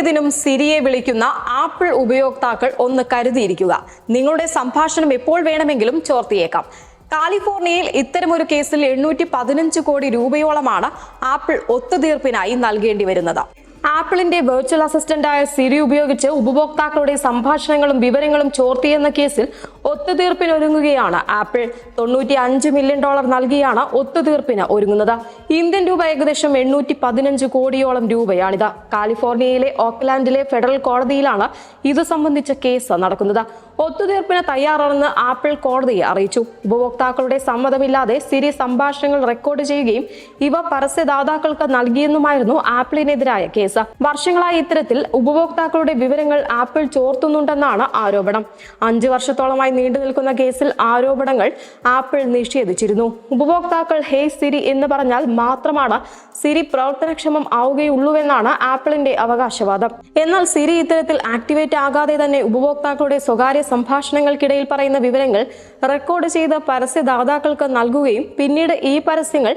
ഏതിനും സിരിയെ വിളിക്കുന്ന ആപ്പിൾ ഉപയോക്താക്കൾ ഒന്ന് കരുതിയിരിക്കുക. നിങ്ങളുടെ സംഭാഷണം എപ്പോൾ വേണമെങ്കിലും ചോർത്തിയേക്കാം. കാലിഫോർണിയയിൽ ഇത്തരമൊരു കേസിൽ എണ്ണൂറ്റി പതിനഞ്ച് കോടി രൂപയോളമാണ് ആപ്പിൾ ഒത്തുതീർപ്പിനായി നൽകേണ്ടി വരുന്നത്. ആപ്പിളിന്റെ വെർച്വൽ അസിസ്റ്റന്റായ സിരി ഉപയോഗിച്ച് ഉപഭോക്താക്കളുടെ സംഭാഷണങ്ങളും വിവരങ്ങളും ചോർത്തിയെന്ന കേസിൽ ഒത്തുതീർപ്പിനൊരുങ്ങുകയാണ്. ആപ്പിൾ തൊണ്ണൂറ്റി അഞ്ച് മില്യൺ ഡോളർ നൽകിയാണ് ഒത്തുതീർപ്പിന് ഒരുങ്ങുന്നത്. ഇന്ത്യൻ രൂപ ഏകദേശം എണ്ണൂറ്റി പതിനഞ്ച് കോടിയോളം രൂപയാണിത്. കാലിഫോർണിയയിലെ ഓക്ലാൻഡിലെ ഫെഡറൽ കോടതിയിലാണ് ഇത് സംബന്ധിച്ച കേസ് നടക്കുന്നത്. ഒത്തുതീർപ്പിന് തയ്യാറാണെന്ന് ആപ്പിൾ കോടതിയെ അറിയിച്ചു. ഉപഭോക്താക്കളുടെ സമ്മതമില്ലാതെ സിരി സംഭാഷണങ്ങൾ റെക്കോർഡ് ചെയ്യുകയും ഇവ പരസ്യദാതാക്കൾക്ക് നൽകിയെന്നുമായിരുന്നു ആപ്പിളിനെതിരായ കേസ്. വർഷങ്ങളായി ഇത്തരത്തിൽ ഉപഭോക്താക്കളുടെ വിവരങ്ങൾ ആപ്പിൾ ചോർത്തുന്നുണ്ടെന്നാണ് ആരോപണം. അഞ്ചു വർഷത്തോളമായി നീണ്ടു നിൽക്കുന്ന കേസിൽ ആരോപണങ്ങൾ ആപ്പിൾ നിഷേധിച്ചിരുന്നു. ഉപഭോക്താക്കൾ ഹേ സിരി എന്ന് പറഞ്ഞാൽ മാത്രമാണ് സിരി പ്രവർത്തനക്ഷമം ആവുകയുള്ളൂവെന്നാണ് ആപ്പിളിന്റെ അവകാശവാദം. എന്നാൽ സിരി ഇത്തരത്തിൽ ആക്ടിവേറ്റ് ആകാതെ തന്നെ ഉപഭോക്താക്കളുടെ സ്വകാര്യ സംഭാഷണങ്ങൾക്കിടയിൽ പറയുന്ന വിവരങ്ങൾ റെക്കോർഡ് ചെയ്ത പരസ്യദാതാക്കൾക്ക് നൽകുകയും പിന്നീട് ഈ പരസ്യങ്ങൾ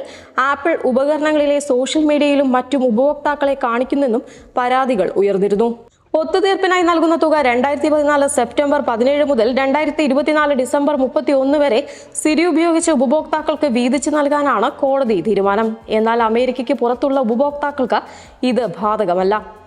ആപ്പിൾ ഉപകരണങ്ങളിലെ സോഷ്യൽ മീഡിയയിലും മറ്റും ഉപഭോക്താക്കളെ കാണിക്കുന്നെന്നും പരാതികൾ ഉയർന്നിരുന്നു. ഒത്തുതീർപ്പിനായി നൽകുന്ന തുക രണ്ടായിരത്തി പതിനാല് സെപ്റ്റംബർ പതിനേഴ് മുതൽ രണ്ടായിരത്തി ഇരുപത്തിനാല് ഡിസംബർ മുപ്പത്തി ഒന്ന് വരെ സിരി ഉപയോഗിച്ച് ഉപഭോക്താക്കൾക്ക് വീതിച്ചു നൽകാനാണ് കോടതി തീരുമാനം. എന്നാൽ അമേരിക്കയ്ക്ക് പുറത്തുള്ള ഉപഭോക്താക്കൾക്ക് ഇത് ബാധകമല്ല.